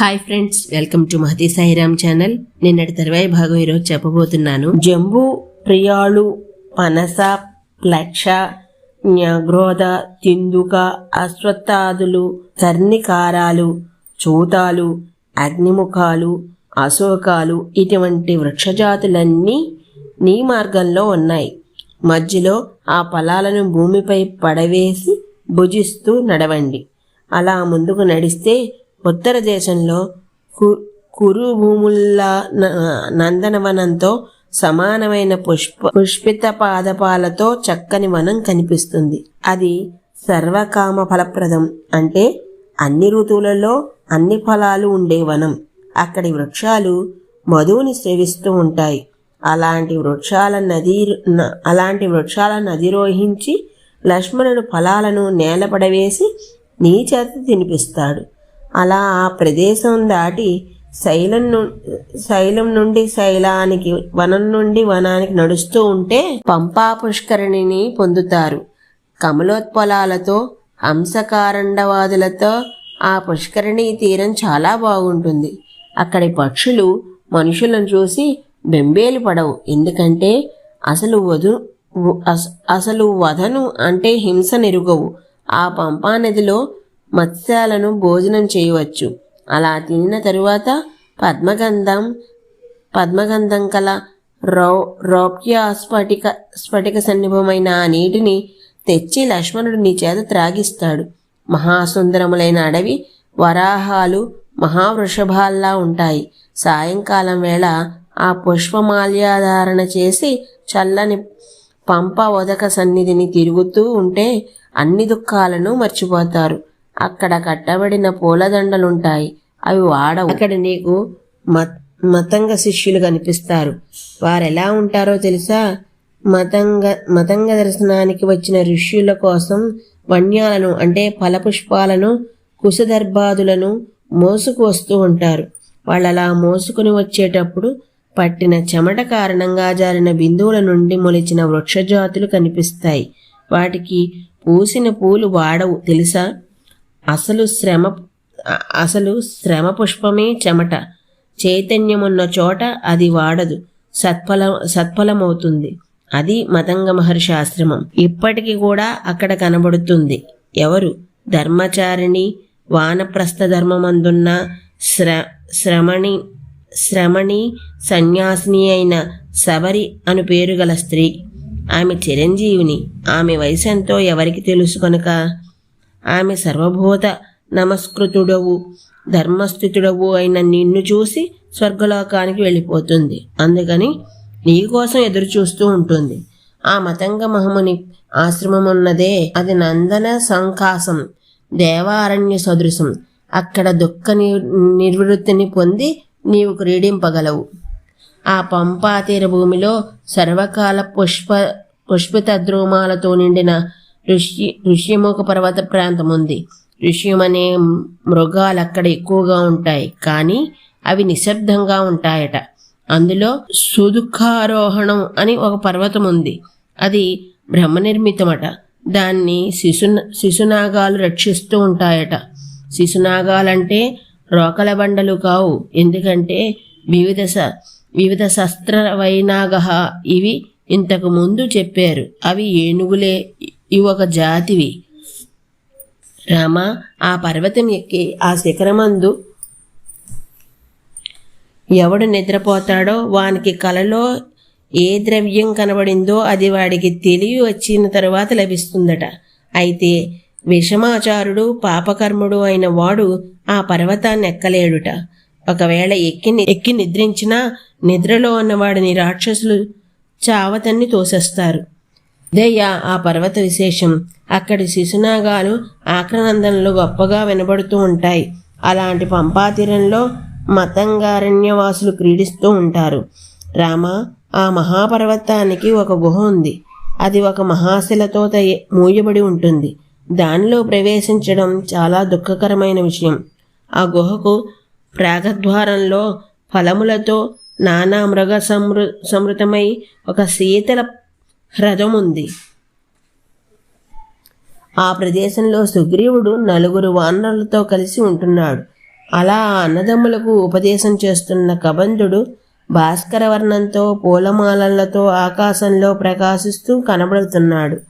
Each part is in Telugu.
Hi friends welcome to Mahathi Sairam channel. నిన్నటి తర్వాయి భాగం ఈరోజు చెప్పబోతున్నాను. జంబు ప్రియాళు పనస ప్లక్ష న్యగ్రోధ తిందుక అశ్వత్థాదులు కర్ణికారాలు చూతాలు అగ్నిముఖాలు అశోకాలు ఇటువంటి వృక్షజాతులన్నీ నీ మార్గంలో ఉన్నాయి. మధ్యలో ఆ ఫలాలను భూమిపై పడవేసి భుజిస్తూ నడవండి. అలా ముందుకు నడిస్తే ఉత్తర దేశంలో కు- కురు భూముల్లా నందనవనంతో సమానమైన పుష్ప పుష్పిత పాదపాలతో చక్కని వనం కనిపిస్తుంది. అది సర్వకామ ఫలప్రదం అంటే అన్ని ఋతువులలో అన్ని ఫలాలు ఉండే వనం. అక్కడి వృక్షాలు మధువుని సేవిస్తూ ఉంటాయి. అలాంటి వృక్షాల నది అలాంటి వృక్షాలను అధిరోహించి లక్ష్మణుడు ఫలాలను నేలపడవేసి నీ చేత తినిపిస్తాడు. అలా ఆ ప్రదేశం దాటి శైలం ను శైలం నుండి శైలానికి వనం నుండి వనానికి నడుస్తూ ఉంటే పంపా పుష్కరిణిని పొందుతారు. కమలోత్పలాలతో హంసకారండవాదులతో ఆ పుష్కరిణి తీరం చాలా బాగుంటుంది. అక్కడి పక్షులు మనుషులను చూసి బెంబేలు పడవు. ఎందుకంటే అసలు వధు అసలు వధను అంటే హింస నెరుగవు. ఆ పంపా నదిలో మత్స్యాలను భోజనం చేయవచ్చు. అలా తినిన తరువాత పద్మగంధం పద్మగంధం కల రౌ రౌప్య స్ఫటిక స్ఫటిక సన్నిభమైన ఆ నీటిని తెచ్చి లక్ష్మణుడు నీ చేత త్రాగిస్తాడు. మహాసుందరములైన అడవి వరాహాలు మహావృషభాల్లా ఉంటాయి. సాయంకాలం వేళ ఆ పుష్పమాల్యాధారణ చేసి చల్లని పంప ఉదక సన్నిధిని తిరుగుతూ ఉంటే అన్ని దుఃఖాలను మర్చిపోతారు. అక్కడ కట్టబడిన పూలదండలుంటాయి. అవి వాడవు. అక్కడ నీకు మతంగ శిష్యులు కనిపిస్తారు. వారెలా ఉంటారో తెలుసా? మతంగ మతంగ దర్శనానికి వచ్చిన ఋష్యుల కోసం వన్యాలను అంటే ఫలపుష్పాలను కుశదర్భాదులను మోసుకు వస్తూ ఉంటారు. వాళ్ళు అలా మోసుకుని వచ్చేటప్పుడు పట్టిన చెమట కారణంగా జారిన బిందువుల నుండి మొలిచిన వృక్షజాతులు కనిపిస్తాయి. వాటికి పూసిన పూలు వాడవు తెలుసా? అసలు శ్రమ అసలు శ్రమ పుష్పమే చెమట. చైతన్యమున్న చోట అది వాడదు సత్ఫల సత్ఫలమవుతుంది. అది మతంగ మహర్షి ఆశ్రమం ఇప్పటికీ కూడా అక్కడ కనబడుతుంది. ఎవరు? ధర్మచారిణి వానప్రస్థ ధర్మమందున్న శ్ర శ్రమణి శ్రమణి సన్యాసిని అయిన శబరి అను పేరు గల స్త్రీ. ఆమె చిరంజీవిని ఆమె వయసు ఎంతో ఎవరికి తెలుసు కనుక? ఆమె సర్వభూత నమస్కృతుడవు ధర్మస్థితుడవు అయిన నిన్ను చూసి స్వర్గలోకానికి వెళ్ళిపోతుంది. అందుకని నీ కోసం ఎదురు చూస్తూ ఉంటుంది. ఆ మతంగ మహముని ఆశ్రమం ఉన్నదే అది నందన సంకాసం దేవారణ్య సదృశం. అక్కడ దుఃఖ ని- నిర్వృత్తిని పొంది నీవు క్రీడింపగలవు ఆ పంపాతీర భూమిలో సర్వకాల పుష్ప పుష్పిత ద్రోమాలతో నిండిన ఋషి ఋష్యముఖ పర్వత ప్రాంతం ఉంది ఋష్యం అనే మృగాలు అక్కడ ఎక్కువగా ఉంటాయి కానీ అవి నిశ్శబ్దంగా ఉంటాయట. అందులో సుదుఖారోహణం అని ఒక పర్వతం ఉంది అది బ్రహ్మ నిర్మితమట దాన్ని శిశు శిశునాగాలు రక్షిస్తూ ఉంటాయట. శిశునాగాలంటే రోకల బండలు కావు. ఎందుకంటే వివిధ స వివిధ శస్త్ర వైనాగహ ఇవి ఇంతకు ముందు చెప్పారు. అవి ఏనుగులే ఇవి ఒక జాతివి. రామ ఆ పర్వతం ఎక్కి ఆ శిఖరమందు ఎవడు నిద్రపోతాడో వానికి కలలో ఏ ద్రవ్యం కనబడిందో అది వాడికి తెలివి వచ్చిన తరువాత లభిస్తుందట. అయితే విషమాచారుడు పాపకర్ముడు అయిన వాడు ఆ పర్వతాన్ని ఎక్కలేడుట ఒకవేళ ఎక్కి ఎక్కి నిద్రించినా నిద్రలో ఉన్నవాడిని రాక్షసులు చావతన్ని తోసేస్తారు. దయ్య ఆ పర్వత విశేషం అక్కడి శిశునాగాలు ఆక్రనందనలు గొప్పగా వినబడుతూ ఉంటాయి. అలాంటి పంపాతీరంలో మతంగారణ్యవాసులు క్రీడిస్తూ ఉంటారు. రామ ఆ మహాపర్వతానికి ఒక గుహ ఉంది. అది ఒక మహాశిలతో తయ మూయబడి ఉంటుంది. దానిలో ప్రవేశించడం చాలా దుఃఖకరమైన విషయం. ఆ గుహకు ప్రాగద్వారంలో ఫలములతో నానా మృగ సమృ సమృతమై ఒక శీతల హ్రదం ఉంది. ఆ ప్రదేశంలో సుగ్రీవుడు నలుగురు వానరులతో కలిసి ఉంటున్నాడు. అలా ఆ అన్నదమ్ములకు ఉపదేశం చేస్తున్న కబంధుడు భాస్కర వర్ణంతో పూలమాలలతో ఆకాశంలో ప్రకాశిస్తూ కనబడుతున్నాడు.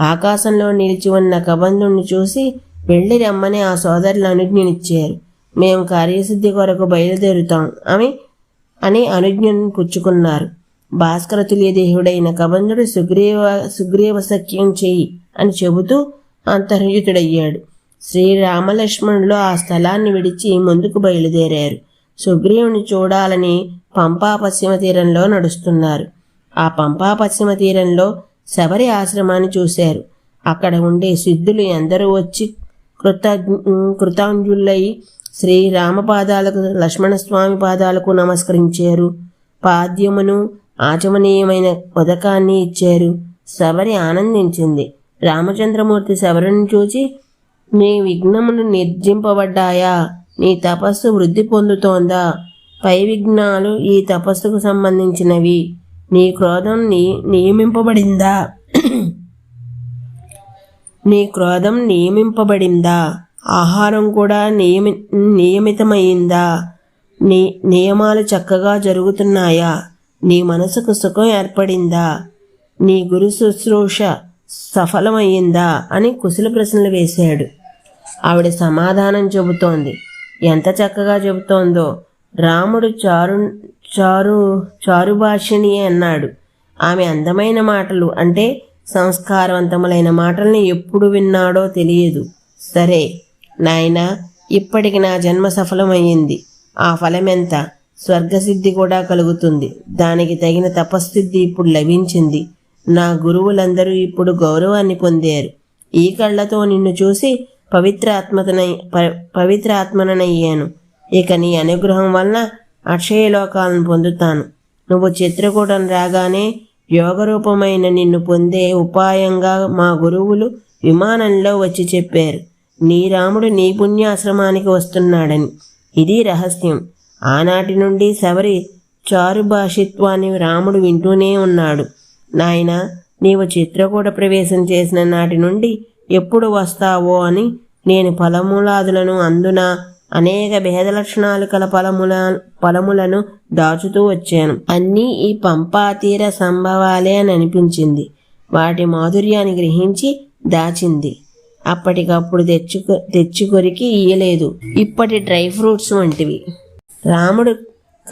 ఆకాశంలో నిలిచి ఉన్న కబంధుణ్ణి చూసి వెళ్ళి రమ్మని ఆ సోదరులు అనుజ్ఞనిచ్చారు. మేము కార్యసిద్ధి కొరకు బయలుదేరుతాం అని అని అనుజ్ఞను పుచ్చుకున్నారు. భాస్కర తుల్యదేహుడైన కబంధుడు సుగ్రీవ సుగ్రీవ సఖ్యం చేయి అని చెబుతూ అంతర్యుతుడయ్యాడు. శ్రీరామలక్ష్మణులు ఆ స్థలాన్ని విడిచి ముందుకు బయలుదేరారు. సుగ్రీవుని చూడాలని పంపా పశ్చిమ తీరంలో నడుస్తున్నారు. ఆ పంపా పశ్చిమ తీరంలో శబరి ఆశ్రమాన్ని చూశారు. అక్కడ ఉండే సిద్ధులు ఎందరూ వచ్చి కృత కృతాంజులై శ్రీరామపాదాలకు లక్ష్మణస్వామి పాదాలకు నమస్కరించారు. పాద్యమును ఆచమనీయమైన పథకాన్ని ఇచ్చారు. శబరి ఆనందించింది. రామచంద్రమూర్తి శబరిని చూచి నీ విఘ్నములు నిర్జింపబడ్డాయా? నీ తపస్సు వృద్ధి పొందుతోందా? పై విఘ్నాలు ఈ తపస్సుకు సంబంధించినవి. నీ క్రోధం నీ నియమింపబడిందా? నీ క్రోధం నియమింపబడిందా? ఆహారం కూడా నియమి నియమితమైందా? నీ నియమాలు చక్కగా జరుగుతున్నాయా? నీ మనసుకు సుఖం ఏర్పడిందా? నీ గురు శుశ్రూష సఫలమయ్యిందా అని కుశల ప్రశ్నలు వేశాడు. ఆవిడ సమాధానం చెబుతోంది. ఎంత చక్కగా చెబుతోందో. రాముడు చారు చారు చారుభాషిణి అన్నాడు. ఆమె అందమైన మాటలు అంటే సంస్కారవంతములైన మాటల్ని ఎప్పుడు విన్నాడో తెలియదు. సరే నాయనా ఇప్పటికి నా జన్మ సఫలమయ్యింది. ఆ ఫలమెంత? స్వర్గసిద్ధి కూడా కలుగుతుంది. దానికి తగిన తపస్థిద్ధి ఇప్పుడు లభించింది. నా గురువులందరూ ఇప్పుడు గౌరవాన్ని పొందారు. ఈ కళ్ళతో నిన్ను చూసి పవిత్ర ఆత్మతనై ప- పవిత్ర ఆత్మనయ్యాను ఇక నీ అనుగ్రహం వలన అక్షయలోకాలను పొందుతాను. నువ్వు చిత్రకూటం రాగానే యోగరూపమైన నిన్ను పొందే ఉపాయంగా మా గురువులు విమానంలో వచ్చి చెప్పారు. నీ రాముడు నీ పుణ్యాశ్రమానికి వస్తున్నాడని. ఇది రహస్యం. ఆనాటి నుండి శబరి చారు భాషిత్వాన్ని రాముడు వింటూనే ఉన్నాడు. నాయనా నీవు చిత్రకూట ప్రవేశం చేసిన నాటి నుండి ఎప్పుడు వస్తావో అని నేను ఫలమూలాదులను అందున అనేక భేద లక్షణాలు కల ఫలముల ఫలములను దాచుతూ వచ్చాను. అన్నీ ఈ పంపాతీర సంభవాలే అని అనిపించింది. వాటి మాధుర్యాన్ని గ్రహించి దాచింది. అప్పటికప్పుడు తెచ్చుకు తెచ్చుకొరికి ఇయ్యలేదు. ఇప్పటి డ్రై ఫ్రూట్స్ వంటివి. రాముడు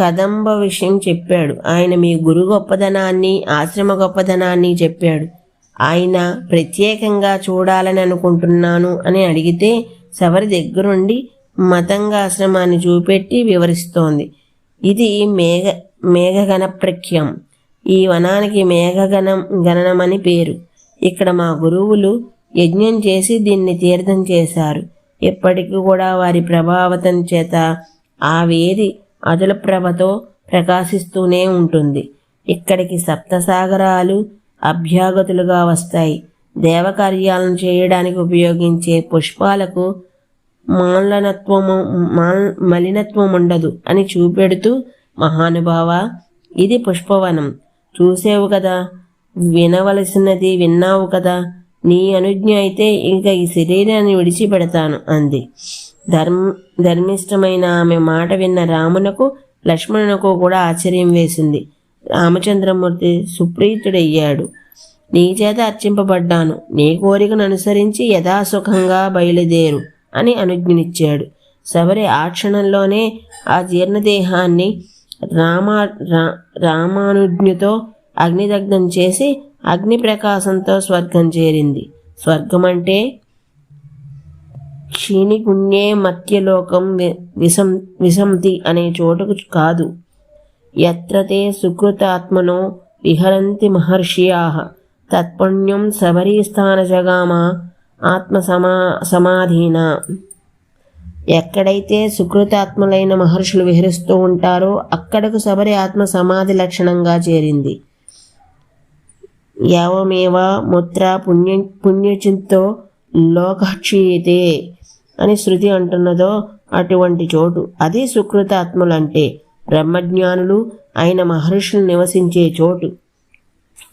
కదంబ విషయం చెప్పాడు. ఆయన మీ గురు గొప్పదనాన్ని ఆశ్రమ గొప్పదనాన్ని చెప్పాడు. ఆయన ప్రత్యేకంగా చూడాలని అనుకుంటున్నాను అని అడిగితే శబరి దగ్గరుండి మతంగాశ్రమాన్ని చూపెట్టి వివరిస్తోంది. ఇది మేఘ మేఘగణ ప్రఖ్యం. ఈ వనానికి మేఘగణం గణనమని పేరు. ఇక్కడ మా గురువులు యజ్ఞం చేసి దీన్ని తీర్థం చేశారు. ఇప్పటికీ కూడా వారి ప్రభావతం చేత ఆ వేది అదుల ప్రభతో ప్రకాశిస్తూనే ఉంటుంది. ఇక్కడికి సప్తసాగరాలు అభ్యాగతులుగా వస్తాయి. దేవకార్యాలను చేయడానికి ఉపయోగించే పుష్పాలకు మాలనత్వము మాల్ మలినత్వం ఉండదు అని చూపెడుతూ మహానుభావ ఇది పుష్పవనం. చూసేవు కదా వినవలసినది విన్నావు కదా నీ అనుజ్ఞ అయితే ఇంకా ఈ శరీరాన్ని విడిచిపెడతాను అంది. ధర్మ ధర్మిష్టమైన ఆమె మాట విన్న రామునకు లక్ష్మణునకు కూడా ఆశ్చర్యం వేసింది. రామచంద్రమూర్తి సుప్రీతుడయ్యాడు. నీ చేత అర్చింపబడ్డాను. నీ కోరికను అనుసరించి యథాసుఖంగా బయలుదేరు. అని అనుజ్ఞనిచ్చాడు. శబరి ఆ క్షణంలోనే ఆ జీర్ణదేహాన్ని రామా రా- రామానుజ్ఞతో అగ్నిదగ్ధం చేసి అగ్ని ప్రకాశంతో స్వర్గం చేరింది. స్వర్గం అంటే క్షీణిగుణ్యే మత్యలోకం విసం విసంతి అనే చోటుకు కాదు. ఎత్రతే సుకృతాత్మనో విహరంతి మహర్షియా. తత్పుణ్యం శబరీస్థాన జగామ ఆత్మ సమా సమాధీన. ఎక్కడైతే సుకృతాత్ములైన మహర్షులు విహరిస్తూ ఉంటారో అక్కడకు శబరి ఆత్మ సమాధి లక్షణంగా చేరింది. యావమేవ ముత్ర పుణ్య పుణ్యచింతో లోకక్షీయతే అని శృతి అంటున్నదో అటువంటి చోటు. అది సుకృతాత్ములంటే బ్రహ్మజ్ఞానులు ఆయన మహర్షులు నివసించే చోటు.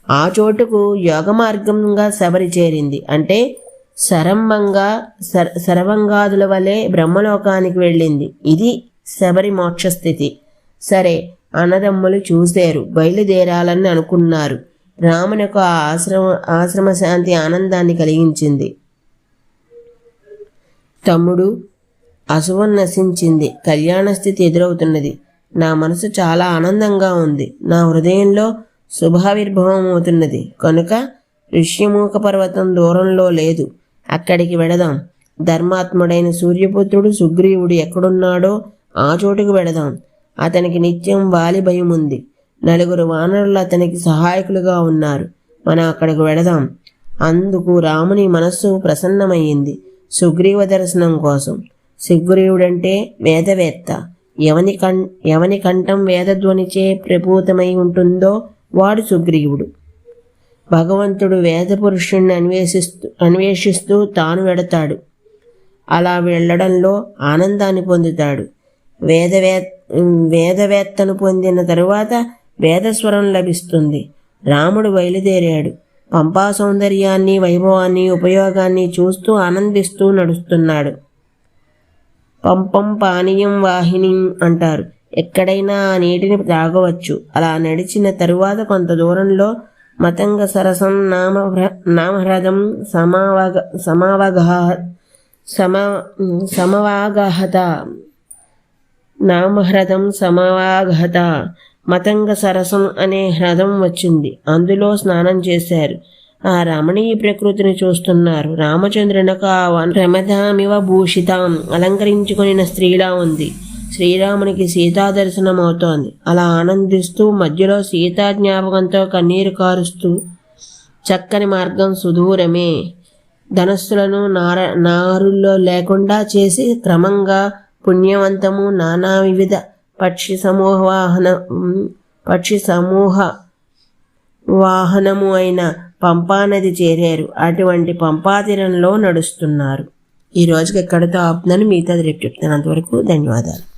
ఆ చోటుకు యోగ మార్గంగా శబరి చేరింది. అంటే సరంభంగా సర శరభంగాదుల వలె బ్రహ్మలోకానికి వెళ్ళింది. ఇది శబరి మోక్షస్థితి. సరే అన్నదమ్ములు చూశారు బయలుదేరాలని అనుకున్నారు. రామునకు ఆ ఆశ్రమ ఆశ్రమ శాంతి ఆనందాన్ని కలిగించింది. తమ్ముడు అశువం నశించింది. కళ్యాణ స్థితి ఎదురవుతున్నది. నా మనసు చాలా ఆనందంగా ఉంది. నా హృదయంలో శుభావిర్భవం అవుతున్నది. కనుక ఋష్యమూక పర్వతం దూరంలో లేదు. అక్కడికి వెడదాం ధర్మాత్ముడైన సూర్యపుత్రుడు సుగ్రీవుడు ఎక్కడున్నాడో ఆ చోటుకు వెడదాం అతనికి నిత్యం వాలి భయం ఉంది. నలుగురు వానరులు అతనికి సహాయకులుగా ఉన్నారు. మనం అక్కడికి వెడదాం అందుకు రాముని మనస్సు ప్రసన్నమయ్యింది. సుగ్రీవ దర్శనం కోసం. సుగ్రీవుడంటే వేదవేత్త. ఎవని కం ఎవని కంఠం వేదధ్వనిచే ప్రభూతమై ఉంటుందో వాడు సుగ్రీవుడు. భగవంతుడు వేద పురుషుణ్ణి అన్వేషిస్తూ అన్వేషిస్తూ తాను వెడతాడు. అలా వెళ్ళడంలో ఆనందాన్ని పొందుతాడు. వేదవే వేదవేత్తను పొందిన తరువాత వేదస్వరం లభిస్తుంది. రాముడు బయలుదేరాడు. పంపా సౌందర్యాన్ని వైభవాన్ని ఉపయోగాన్ని చూస్తూ ఆనందిస్తూ నడుస్తున్నాడు. పంపం పానీయం వాహిని అంటారు. ఎక్కడైనా ఆ నీటిని తాగవచ్చు. అలా నడిచిన తరువాత కొంత దూరంలో మతంగ సరసం నామ నామహ్రదం సమావగ సమావగహ సమ సమవాగహత. నామహ్రదం సమవాగహత. మతంగ సరసం అనే హ్రదం వచ్చింది. అందులో స్నానం చేశారు. ఆ రమణీయ ప్రకృతిని చూస్తున్నారు. రామచంద్రునకు ఆ రమధామివ భూషితాం. అలంకరించుకుని స్త్రీలా ఉంది. శ్రీరామునికి సీతా దర్శనం అవుతోంది అలా ఆనందిస్తూ మధ్యలో సీతా జ్ఞాపకంతో కన్నీరు కారుస్తూ చక్కని మార్గం సుదూరమే. ధనస్సులను నార నారుల్లో లేకుండా చేసి క్రమంగా పుణ్యవంతము నానా వివిధ పక్షి సమూహ వాహన పక్షి సమూహ వాహనము అయిన పంపానది చేరారు. అటువంటి పంపాతీరంలో నడుస్తున్నారు. ఈ రోజుకి ఎక్కడితో ఆపుతున్నాను మిగతాది రేపు చెప్తాను అంతవరకు ధన్యవాదాలు.